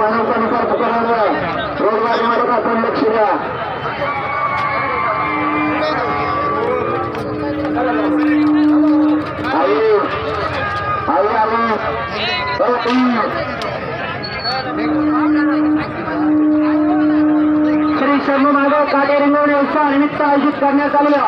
पाण्याचा निकाल पुकारलेला रोजगार रोजगारीमध्ये आपण लक्ष द्या आई आई आली श्री शर्म माधव काटे रिंगवणे उत्सवानिमित्त आयोजित करण्यात आलेल्या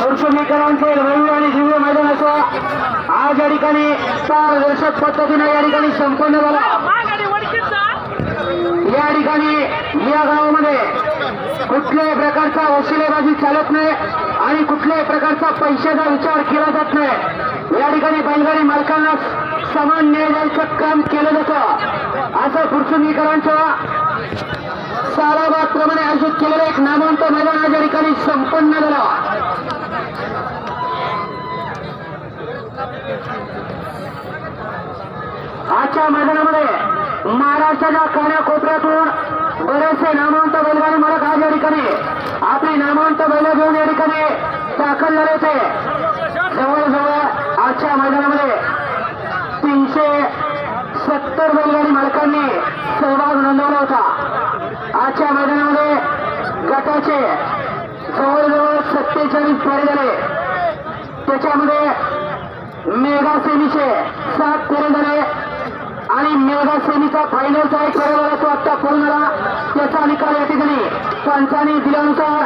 हर्षमीकरांचे रवी आणि दिव्य मैदान असं आज या ठिकाणी पारदर्शक पद्धतीने या ठिकाणी संपन्न झाला. या ठिकाणी या गावामध्ये कुठल्याही प्रकारचा वशिलेबाजी चालत नाही आणि कुठल्याही प्रकारचा पैशाचा विचार केला जात नाही. या ठिकाणी बैलगाडी मालकांना समान न्याय द्यायचं काम केलं जातं. असं पुरसुंगीकरांच्या साराबाद प्रमाणे आयोजित केलेलं एक नामांत मैदान या ठिकाणी संपन्न झालं. आजच्या मैदानामध्ये महाराष्ट्राच्या कानाकोपऱ्यातून बरेचसे नामवंत बैलगाडी मालक आज या ठिकाणी. आपली नामवंत बैल घेऊन या ठिकाणी दाखल झाले होते. जवळजवळ आजच्या मैदानामध्ये तीनशे सत्तर बैलगाडी मालकांनी सहभाग नोंदवला होता. आजच्या मैदानामध्ये गटाचे जवळजवळ सत्तेचाळीस फेरे झाले. त्याच्यामध्ये मेगा सेमीचे सात फेरे झाले. आणि मेगा सेमीचा फायनलचा एक फेरा झाला तो आत्ता पूर्ण झाला त्याचा निकाल या ठिकाणी पंचाने दिल्यानुसार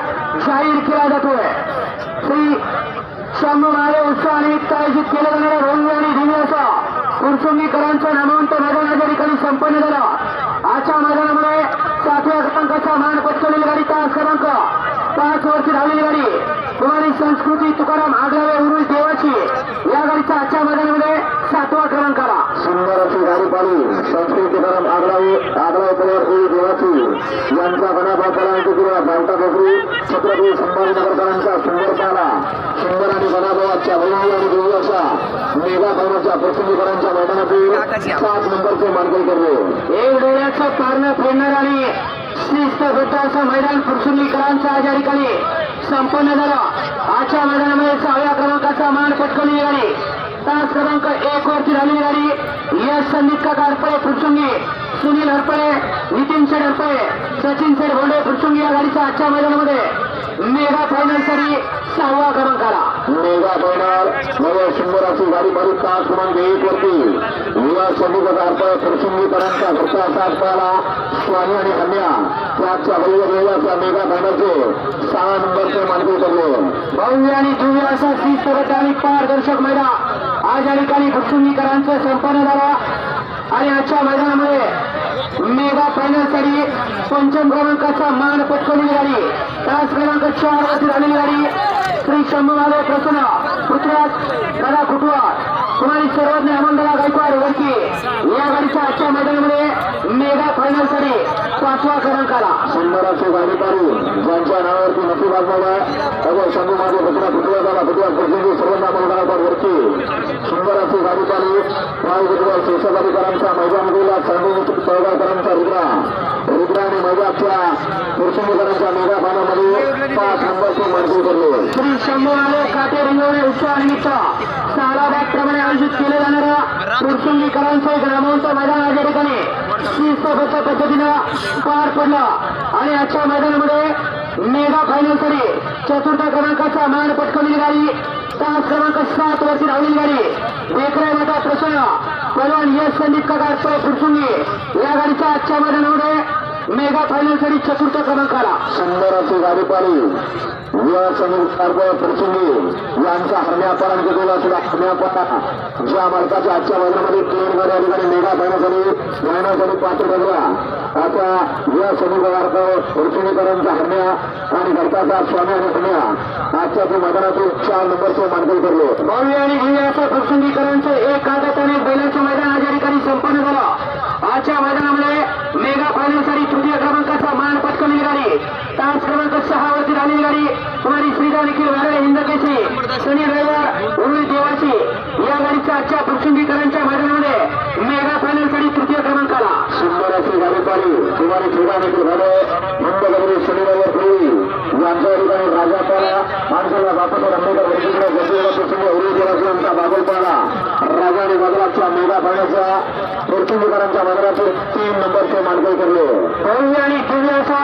जाहीर केला जातोय. श्री शंभू महादेव उत्सवानिमित्त आयोजित केलं जाणारा रंग आणि दिव्य असं कुरसुंगीकरांचं नामवंत मैदान ठिकाणी संपन्न झालं. आजच्या मैदानामुळे सातव्या क्रमांकाचा मान पटकवलेली गाडी तास क्रमांक. पाच वरची धावलेली गाडी. कुमारी संस्कृती तुकाराम आगलावे उरुळ देवाची. या गाडीचा आजच्या मैदानामध्ये सातवा क्रमांक आला. सुंदर अशी गाडी पाडी संस्कृती तुकाराम आगलावे आगलावे पवार उरुळ देवाची. यांचा गणाभाताला किंवा बावटा बकरी. छत्रपती संभाजीनगरकरांचा सुंदर पाला. सुंदर आणि गणाभावाच्या वैभव आणि देवी अशा मेगा भावनाच्या प्रसंगीकरांच्या मैदानातील सात नंबरचे मानकरी करले एक डोळ्याचं पारणं फेडणार आणि शिस्तबद्ध असं मैदान आज या ठिकाणी संपन्न झाला. आजच्या मैदानामध्ये सहाव्या क्रमांकाचा मान पटकवली निघाली. तास क्रमांक एक वरती राहिली गाडी यश संदीप काका हरपळे फुरसुंगी सुनील हरपळे नितीन शेठ हरपळे सचिन शेठ भोंडे फुरसुंगी या गाडीचा आजच्या मैदानामध्ये मेगा फायनलसाठी सहावा क्रमांक आला. मेगा फायनल नव्या गाडी बारी तास क्रमांक एक वरती. युवा घरचा साथ पाहिला स्वामी आणि कन्या त्याच्या मेगा सहा नंबरचे मानकरी करले भव्य आणि दिव्य असा पारदर्शक मैदान. आज या ठिकाणी फुरसुंगीकरांचं संपन्न झाला. आणि आजच्या मैदानामध्ये मेगा फायनलसाठी पंचम क्रमांकाचा मान पटकवलेली गाडी तास क्रमांक चार वरती झालेली गाडी. श्री शंभू प्रसन्न पृथ्वीराज दादा खुटवा कुमारी सर्वज्ञ अमंतला गायकवाड वरकी या गाडीच्या आजच्या मैदानामध्ये मेगा फायनलसाठी पाचवा क्रमांक आला सुंदराची गाडी पारी ज्यांच्या नावावरती नक्की बाजवाला अगो शंभू माझे पृथ्वीराज पृथ्वीराज झाला पृथ्वीराज प्रसिद्धी सर्वज्ञ अमंतला गायकवाड वरकी सुंदराची गाडी पारी वायुगुजवाल शेषाधिकारांचा मैदान गेला संघ सहकारांचा रुद्रा रुद्रा आणि मैदानच्या कुरसुंबीकरांच्या मेगा फायनलमध्ये पाच नंबरचे मानकरी करले श्री शंभू महादेव काटे रिंगवणे उत्सवानिमित्त सालाबाद प्रमाणे आयोजित केले जाणाऱ्या कुरसुंबीकरांचं एक नामवंत मैदान या ठिकाणी शिस्तबद्ध पद्धतीनं पार पडलं. आणि आजच्या मैदानामध्ये म्हणजे मेगा फायनलसाठी चतुर्थ क्रमांकाचा मान पटकवलेली गाडी तास क्रमांक सात वरती धावलेली गाडी. बेकरे मोठा प्रसन्न पलवान यश संदीप काका फुरसुंगी या गाडीचा आजच्या मैदानामध्ये मेगा फायनलसाठी चतुर्थ क्रमांक आला सुंदर अशी गाडी पाली युवा कारभार फुरसुंगी यांचा हरण्यापरांत गेला सुद्धा हरण्यापरा ज्या मार्गाच्या आजच्या वर्गामध्ये तीन गाड्या या ठिकाणी मेगा फायनासाठी फायनलसाठी पात्र ठरला आता या संदीप कारभार फुरसुंगीकरांचा हरण्या आणि घरकाचा स्वामी आणि हरण्या. आजच्या ते मैदानातील चार नंबरचे मानकरी ठरले. भव्य आणि भव्य असं फुरसुंगीकरांचं एक कागद आणि बैलाचं मैदान आज या ठिकाणी संपन्न झालं. आजच्या मैदानामध्ये मेगा फायनलसाठी तृतीय क्रमांकाचा मान पटकवलेली गाडी. तास क्रमांक सहा वरती झालेली गाडी कुमारी श्रीजा निखिल वारळे हिंदकेशी शनी रविवार उरुळी देवाची या गाडीच्या आजच्या फुरसुंगीकरांच्या मैदानामध्ये मेगा फायनलसाठी तृतीय क्रमांकाला. सुंदर अशी गाडी पाडी कुमारी श्रीजा निखिल वारळे मुंबई शनी रविवार पूर्वी यांच्या ठिकाणी राजापाला माणसाला बापासाहेब आंबेडकर यांच्याकडे गंभीर प्रसंग उरुळी देवाची यांचा बागलपाला राजा आणि बदलाच्या मेगा फायनलचा पोर्तुगीकरांच्या मैदानातील तीन नंबरचे मानकरी ठरले. भव्य आणि दिव्य असा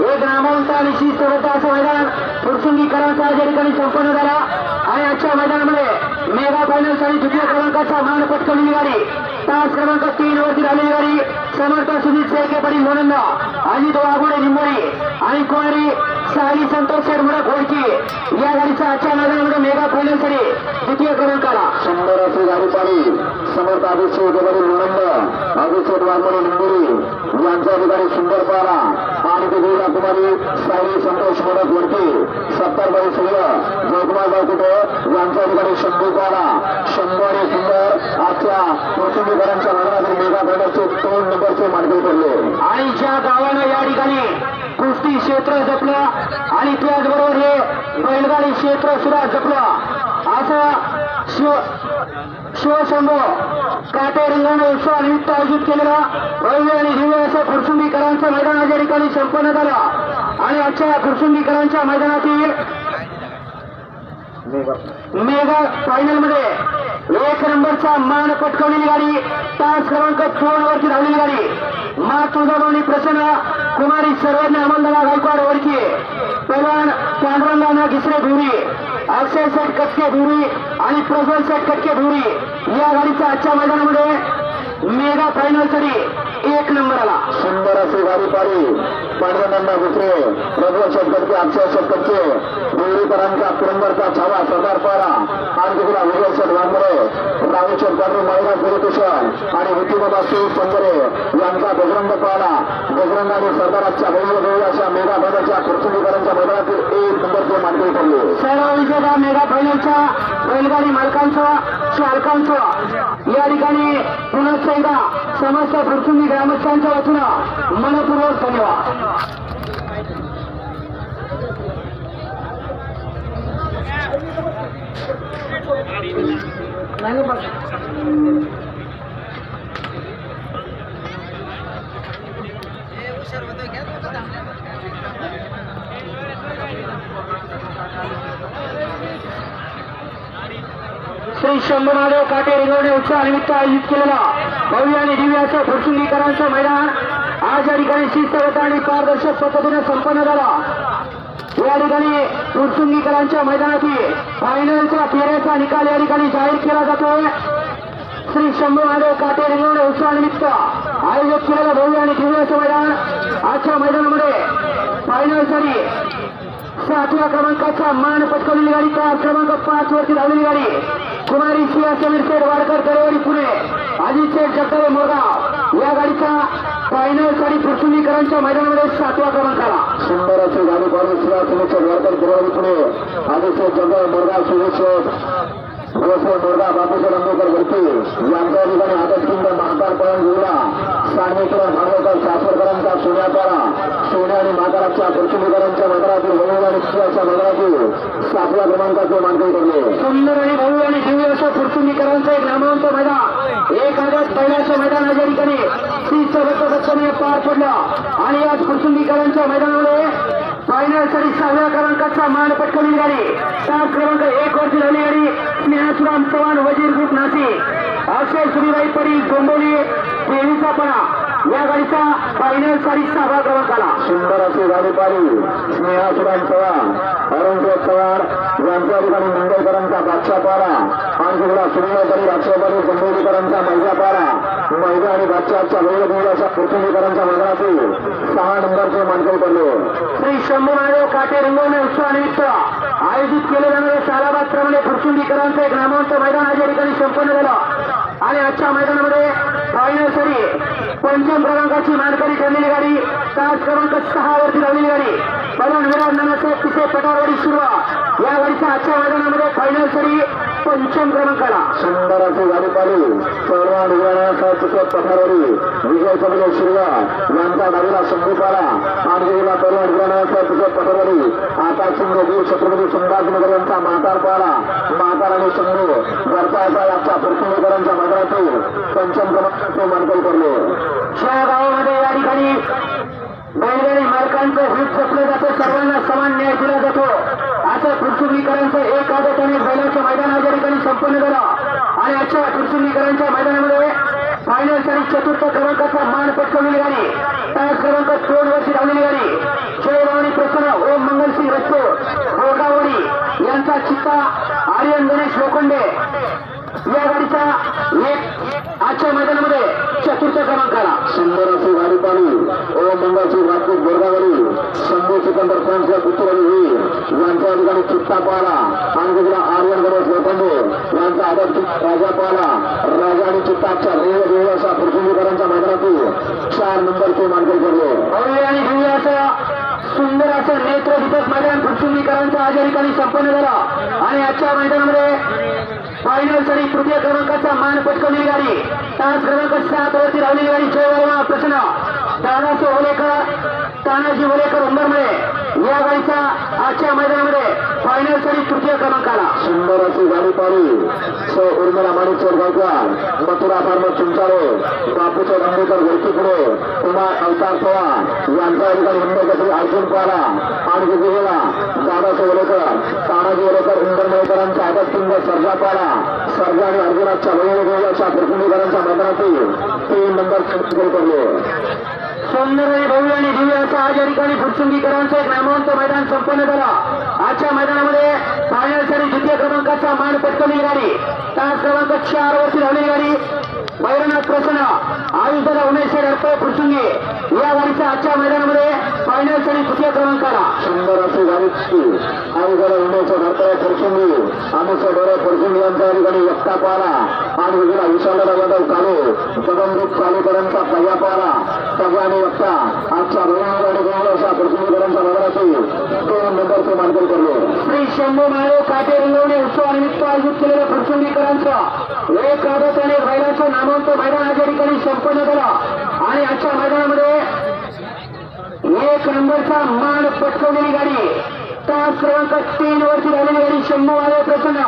एक नामवंत आणि शिस्त होता असं मैदान फुरसुंगीकरांचा या ठिकाणी संपन्न झाला आणि आजच्या मैदानामध्ये मेगा फायनलसाठी द्वितीय क्रमांकाचा मान पटकवलेली गाडी तास क्रमांक तीन वरती झालेली गाडी समर्थ सुजित शेळके पाटील मोनंदा अजित वाघोडे निंबोरी आणि कुमारी साई संतोष शेरमुडा घोडकी. या गाडीचा आजच्या मैदानामध्ये मेगा फायनलसाठी द्वितीय क्रमांकाला. शंभर असे गाडी पाणी. समर्थ अभिषेक वगैरे निलंब अभिषेक वाघोडे निंबुरी यांच्या ठिकाणी सुंदर पारा आणि दिवीला कुमारी साई संतोष मोडक वरती सत्तर बाई सूर्य जयकुमार गावकुटे यांच्या ठिकाणी शंभू पारा शंभू आणि सुंदर आजच्या पोर्तुगीकरांच्या लग्नातील मेगा फायनलचे दोन नंबरचे मानकरी ठरले. आणि ज्या गावानं या ठिकाणी कुस्ती क्षेत्र जपलं आणि त्याचबरोबर हे बैलगाडी क्षेत्र सुद्धा जपलं असं शिव शिवशंभू काटे रंगाने उत्सवानिमित्त आयोजित केलेला भव्य आणि दिव्य असं खुरसुंगीकरांचं मैदान या ठिकाणी संपन्न झाला. आणि आजच्या या मैदानातील मेगा फायनलमध्ये एक नंबरचा मान पटकवलेली गाडी तास क्रमांक दोन वरती धावलेली गाडी. मा तुळजाभवानी प्रसन्न कुमारी सर्वज्ञ अमलदारा गायकवाड ओळखी पैलवान पांडुरंगाना घिसरे धुरी. अक्षय सेठ कचके धुरी. आणि प्रज्वल टक्के कटके भुरी या गाडीच्या आजच्या मैदानामध्ये मेगा फायनल एक नंबर आला सुंदर अशी गाडी पाडी. पांडुरंगांना दुसरे. प्रभू शेतकरचे अक्षय शेतकरचे देवरीकरांचा कुरंबरचा छावा सरदार पारा. आणि तिकडे विजय शेठ वांबरे राहू शेतकरी महिला गुरुकिशन. आणि विठीबाबा शिव पंजरे यांचा बजरंग पाला. बजरंग आणि सरदाराच्या भव्य अशा मेगा मैदानाच्या पृथ्वीकरांच्या मैदानातील एक नंबरचे मानकरी ठरले. सर्व विजेता मेगा फायनलच्या बैलगाडी मालकांचं चालकांचं या ठिकाणी पुनश्च एकदा समस्त फुरसुंगी ग्रामस्थांच्या वतीनं मनपूर्वक धन्यवाद. श्री शंभू काटे रिंगवणे उत्सवानिमित्त आयोजित केलेला भव्य आणि दिव्य असं फुरसुंगीकरांचं मैदान आज या ठिकाणी शिस्तबद्ध आणि पारदर्शक पद्धतीने संपन्न झाला. या ठिकाणी फुरसुंगीकरांच्या मैदानातील फायनलच्या फेऱ्याचा निकाल या ठिकाणी जाहीर केला जातोय. श्री शंभू महादेव काटे रिंगवणे उत्सवानिमित्त आयोजित केलेलं भव्य आणि दिव्य असं मैदान आजच्या मैदानामध्ये फायनलसाठी सातव्या क्रमांकाचा मान पटकवलेली गाडी तयार क्रमांक पाच वरती धावलेली गाडी. कुमारी सिया समीर शेठ वाडकर करेवाडी पुणे अजित शेठ जगदाळे मोरगाव या गाडीचा फायनलसाठी पृथ्वीकरांच्या मैदानामध्ये सातव्या क्रमांकाला सुंदर अशी गाडी पाडी शिवा सुमित वारकर गिरवाडी पुणे आदित्य जगळ मोरगाव सुरेश गोसे मोरगाव बापूसाहेब आंबेडकर वरती यांच्या ठिकाणी सांगलीकर भांडवकर सोन्यापारा सोन्या आणि महाकाराच्या पृथ्वीकरांच्या मंडळातील वडील आणि शिवाच्या मंडळातील सातव्या क्रमांकाचे मानकरी ठरले. सुंदर आणि भाऊ आणि दिव्य असं पृथ्वीकरांचं एक नामांक मैदान. एक आगात पहिल्याचं मैदान या ठिकाणी. शिस्तबद्ध पद्धतीने पार पडलं. आणि आज पृथ्वीकरांच्या मैदानामध्ये फायनलसाठी सहाव्या क्रमांकाचा मान पटकन निघाली. सात क्रमांक एक वरती झाली आणि स्नेहसुराम चव्हाण वजीर ग्रुप नाशिक. अक्षय सुरीबाई परी गोंबोली देवीचा पणा या गाडीचा फायनलसाठी सहाव्या क्रमांकाला सुंदर अशी गाडी पाडी स्नेहा सुराम चव्हाण अरुणदेव चव्हाण यांच्या ठिकाणी मुंबईकरांचा बादशाह पारा. आणि तिकडा राष्ट्रपती गंभीरीकरांचा मैजा पारा. मैदा आणि बादशाहच्या वेगवेगळ्या अशा पृथ्वीकरांच्या मैदानातील सहा नंबरचे मानकरी पडले. श्री शंभू महादेव काटे रंगवणे उत्सवानिमित्त आयोजित केले जाणारे सालाबाद प्रमाणे फुरसुंगीकरांचं एक नामवंत मैदान आज या ठिकाणी संपन्न झालं. आणि आजच्या मैदानामध्ये फायनल पंचम क्रमांकाची मानकरी ठरलेली गाडी तास क्रमांक सहा वरती धावलेली गाडी. पवन विराट नानासाहेब पिसे पटारवाडी सुरुवात. या गाडीच्या आजच्या मैदानामध्ये फायनल सरी पंचम क्रमांकाला अशी गाडी सर्वान विजयासाहेब पिसत पठारवरी विजय कमले शिरवा यांचा डावीला शंभू पारा आणि तिकडा सर्वान विजयासाहेब पिसत पठारवरी आता सिंह वीर छत्रपती संभाजीनगर यांचा म्हातार पारा म्हातार आणि शंभू असा याच्या पृथ्वीकरांच्या मैदानातील पंचम क्रमांकाचे मानकरी पडले. ज्या गावामध्ये या ठिकाणी बैलगाडी मालकांचं हित जपलं जातं सर्वांना समान न्याय दिला जातो असं पृथ्वीकरांचं एक आदत आणि बैलाचं मैदान आज या ठिकाणी संपन्न झाला आणि आजच्या कृषीकरांच्या मैदानामध्ये फायनलसाठी चतुर्थ क्रमांकाचा मान पटकवलेली गाडी तास क्रमांक दोन वर्षी लावलेली गाडी जयभवानी प्रसन्न ओम मंगलसिंग रस्तो गोगावडी यांचा चित्ता आर्यन गणेश लोखंडे. या गाडीचा एक आजच्या मैदानामध्ये चतुर्थ क्रमांक सुंदर असे गाडी पाणी. ओम राजपूत गोरगावडी शंभू सिकंदर फ्रान्सच्या पुत्रवाडी ही यांच्या ठिकाणी चित्ता पाहला आणि तिकडे आर्यन गणेश लोखंडे. यांचा आदर राजा पाहला राजा आणि चित्ताच्या रेव रेव असा पृथ्वीकरांच्या मैदानातील चार नंबरचे मानकरी ठरले. आणि घेऊया सुंदर असं नेत्र दीपक मैदान पृथ्वीकरांचा आज या ठिकाणी संपन्न झाला. आणि आजच्या मैदानामध्ये फायनलसाठी तृतीय क्रमांकाचा मान पटकवलेली गाडी. तास क्रमांक सात वरती राहिलेली गाडी जयवर्मा. प्रश्न तानाजी होलेकर तानाजी होलेकर उंबरमुळे. या गाडीचा आजच्या मैदानामध्ये फायनलसाठी तृतीय क्रमांकाला. सुंदर अशी गाडी पाहिली सो उर्मिला माणिकचोर गावकर मथुरा फार्म चिंचाळे बापूचे रंगेकर वरतीपुढे कुमार अवतार पवार. यांचा ठिकाणी हिंदकेसरी अर्जुन पारा आणि विजयला दादा सोलेकर तानाजी होलेकर इंदरमळेकरांचा आदतकिंग सर्जा पाला सर्जा आणि अर्जुनाच्या वैभव अशा प्रतिनिधीकरांच्या मैदानातील तीन नंबर करले. सुंदर आणि भव्य आणि दिव्य असं आज या ठिकाणी फुटसुंगीकरांचं एक नामवंत मैदान संपन्न झालं. आजच्या मैदानामध्ये फायनल द्वितीय क्रमांकाचा मान पटकवलेली गाडी. तास क्रमांक चार वरती धावली गाडी. भैरनाथ प्रसन्न. आयुष्याला उमेश अडपळे फुटसुंगी. या गाडीचा आजच्या मैदानामध्ये फायनलसाठी द्वितीय क्रमांकाला? सुंदर अशी गाडी आणि जरा उमेशच्या धरतऱ्या फरसुंगी आमेशच्या डोऱ्या फरसुंगी यांच्या ठिकाणी एकटा पाला आणि उजला विशालला यादव काले. जगनदीप कालेकरांचा पहिला पाला सगळा आणि एकटा. आजच्या भयंकर आणि अशा फरसुंगीकरांच्या नगरातील दोन नंबरचे मानकरी करले श्री शंभू महादेव काटे रंगवणे उत्सवानिमित्त आयोजित केलेल्या फुटसुंगीकरांचं एक आदत आणि बैलाचं नामांत मैदान आज या ठिकाणी संपन्न झालं. आणि आजच्या मैदानामध्ये एक नंबरचा मान पटकवलेली गाडी. तास क्रमांक तीन वरती झालेली गाडी शंभू महादेव प्रसन्न.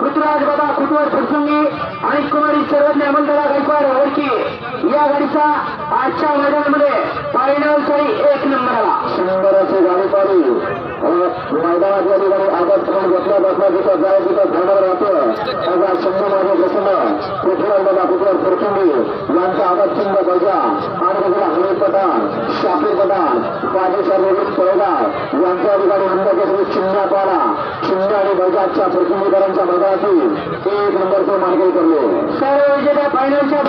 पृथ्वीराज बाबा कुटवर फुटसुंगी आणि कुमारी सर्वज्ञ अमलदारा गायकवाड ओळखी या गाडीचा आजच्या मैदानामध्ये फायनल सॉरी मैदानात या ठिकाणी करून जाय माझे प्रसन्न पृथ्वीराज यांचा बजा. आणि हमीद पठाण शाफी पठाण सर्वजित पळगाव यांच्या ठिकाणी अंधकेसरी चिन्हा पाला आणि बजाजच्या फरसुंगीकरांच्या मैदानातील एक नंबरचे मानकरी करले. सर्व विजेत्या फायनलच्या